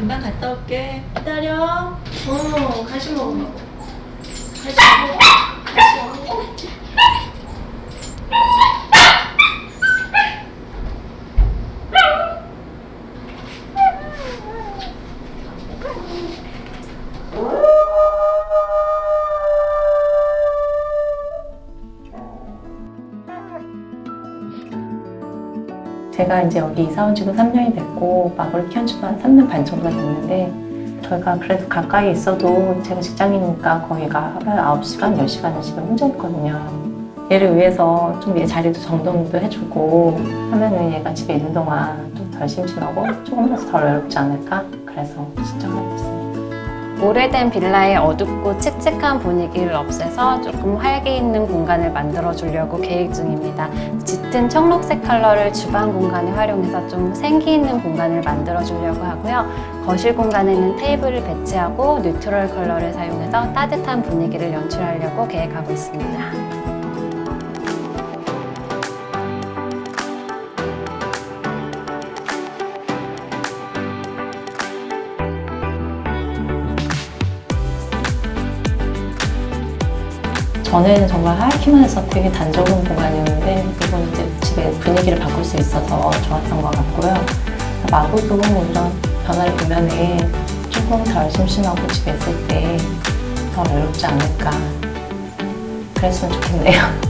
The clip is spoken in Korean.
금방 갔다 올게. 기다려. 어, 간식 먹으라고. 간식 먹어. 제가 이제 여기 이사 온 지도 3년이 됐고 마구를 키운 지도 한 3년 반 정도가 됐는데 저희가 그래도 가까이 있어도 제가 직장이니까 거기가 하루에 9시간, 10시간을 집에 혼자 있거든요. 얘를 위해서 좀 얘 자리도 정돈도 해주고 하면은 얘가 집에 있는 동안 좀 덜 심심하고 조금이라도 덜 외롭지 않을까? 그래서 신청하게 됐습니다. 오래된 빌라의 어둡고 칙칙한 분위기를 없애서 조금 활기 있는 공간을 만들어 주려고 계획 중입니다. 짙은 청록색 컬러를 주방 공간에 활용해서 좀 생기 있는 공간을 만들어 주려고 하고요. 거실 공간에는 테이블을 배치하고 뉴트럴 컬러를 사용해서 따뜻한 분위기를 연출하려고 계획하고 있습니다. 전에는 정말 하얗기만 해서 되게 단조로운 공간이었는데 이번 이제 집의 분위기를 바꿀 수 있어서 좋았던 것 같고요. 마구도 이런 변화를 보면은 조금 덜 심심하고 집에 있을 때 더 외롭지 않을까 그랬으면 좋겠네요.